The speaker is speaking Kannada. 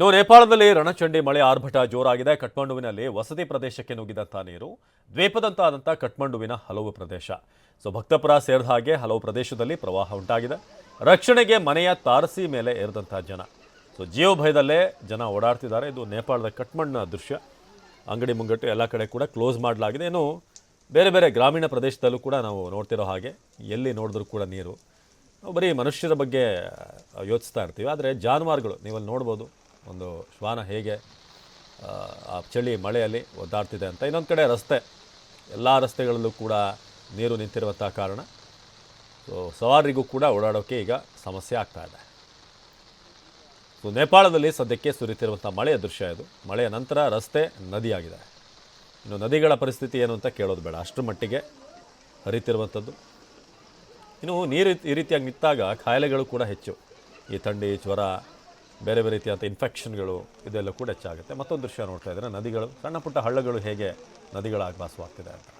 ಇನ್ನು ನೇಪಾಳದಲ್ಲಿ ರಣಚಂಡಿ ಮಳೆ ಆರ್ಭಟ ಜೋರಾಗಿದೆ. ಕಠ್ಮಂಡುವಿನಲ್ಲಿ ವಸತಿ ಪ್ರದೇಶಕ್ಕೆ ನುಗ್ಗಿದಂಥ ನೀರು ದ್ವೀಪದಂತಾದಂಥ ಕಠ್ಮಂಡುವಿನ ಹಲವು ಪ್ರದೇಶ. ಸೊ, ಭಕ್ತಪುರ ಸೇರಿದ ಹಾಗೆ ಹಲವು ಪ್ರದೇಶದಲ್ಲಿ ಪ್ರವಾಹ ಉಂಟಾಗಿದೆ. ರಕ್ಷಣೆಗೆ ಮನೆಯ ತಾರಸಿ ಮೇಲೆ ಏರಿದಂಥ ಜನ. ಸೊ ಜೀವ ಭಯದಲ್ಲೇ ಜನ ಓಡಾಡ್ತಿದ್ದಾರೆ. ಇದು ನೇಪಾಳದ ಕಠ್ಮಂಡ್ನ ದೃಶ್ಯ. ಅಂಗಡಿ ಮುಂಗಟ್ಟು ಎಲ್ಲ ಕಡೆ ಕೂಡ ಕ್ಲೋಸ್ ಮಾಡಲಾಗಿದೆ. ಇನ್ನು ಬೇರೆ ಬೇರೆ ಗ್ರಾಮೀಣ ಪ್ರದೇಶದಲ್ಲೂ ಕೂಡ ನಾವು ನೋಡ್ತಿರೋ ಹಾಗೆ ಎಲ್ಲಿ ನೋಡಿದ್ರೂ ಕೂಡ ನೀರು. ನಾವು ಬರೀ ಮನುಷ್ಯರ ಬಗ್ಗೆ ಯೋಚಿಸ್ತಾ ಇರ್ತೀವಿ. ಆದರೆ ಜಾನುವಾರುಗಳು, ನೀವಲ್ಲಿ ನೋಡ್ಬೋದು. ಒಂದು ಶ್ವಾನ ಹೇಗೆ ಆ, ಚಳಿ ಮಳೆಯಲ್ಲಿ ಒದ್ದಾಡ್ತಿದೆ ಅಂತ. ಇನ್ನೊಂದು ಕಡೆ ರಸ್ತೆ ಎಲ್ಲ ರಸ್ತೆಗಳಲ್ಲೂ ಕೂಡ ನೀರು ನಿಂತಿರುವಂಥ ಕಾರಣ. ಸೊ ಸವಾರರಿಗೂ ಕೂಡ ಓಡಾಡೋಕ್ಕೆ ಈಗ ಸಮಸ್ಯೆ ಆಗ್ತಾ ಇದೆ. ಸೊ ನೇಪಾಳದಲ್ಲಿ ಸದ್ಯಕ್ಕೆ ಸುರಿತಿರುವಂಥ ಮಳೆಯ ದೃಶ್ಯ ಇದು. ಮಳೆಯ ನಂತರ ರಸ್ತೆ ನದಿಯಾಗಿದೆ. ಇನ್ನು ನದಿಗಳ ಪರಿಸ್ಥಿತಿ ಏನು ಅಂತ ಕೇಳೋದು ಬೇಡ. ಅಷ್ಟರ ಮಟ್ಟಿಗೆ ಹರಿತಿರುವಂಥದ್ದು ಇನ್ನು ನೀರು ಈ ರೀತಿಯಾಗಿ ನಿಂತಾಗ ಕಾಯಿಲೆಗಳು ಕೂಡ ಹೆಚ್ಚು. ಈ ಥಂಡಿ ಜ್ವರ ಬೇರೆ ಬೇರೆ ರೀತಿಯಾದ ಇನ್ಫೆಕ್ಷನ್ಗಳು ಇದೆಲ್ಲ ಕೂಡ ಹೆಚ್ಚಾಗುತ್ತೆ. ಮತ್ತೊಂದು ದೃಶ್ಯ ನೋಡ್ತಾ ಇದ್ದಾರೆ. ನದಿಗಳು, ಸಣ್ಣ ಪುಟ್ಟ ಹಳ್ಳಗಳು ಹೇಗೆ ನದಿಗಳಾಗಿ ಭಾಸವಾಗ್ತಿದೆ ಅಂತ.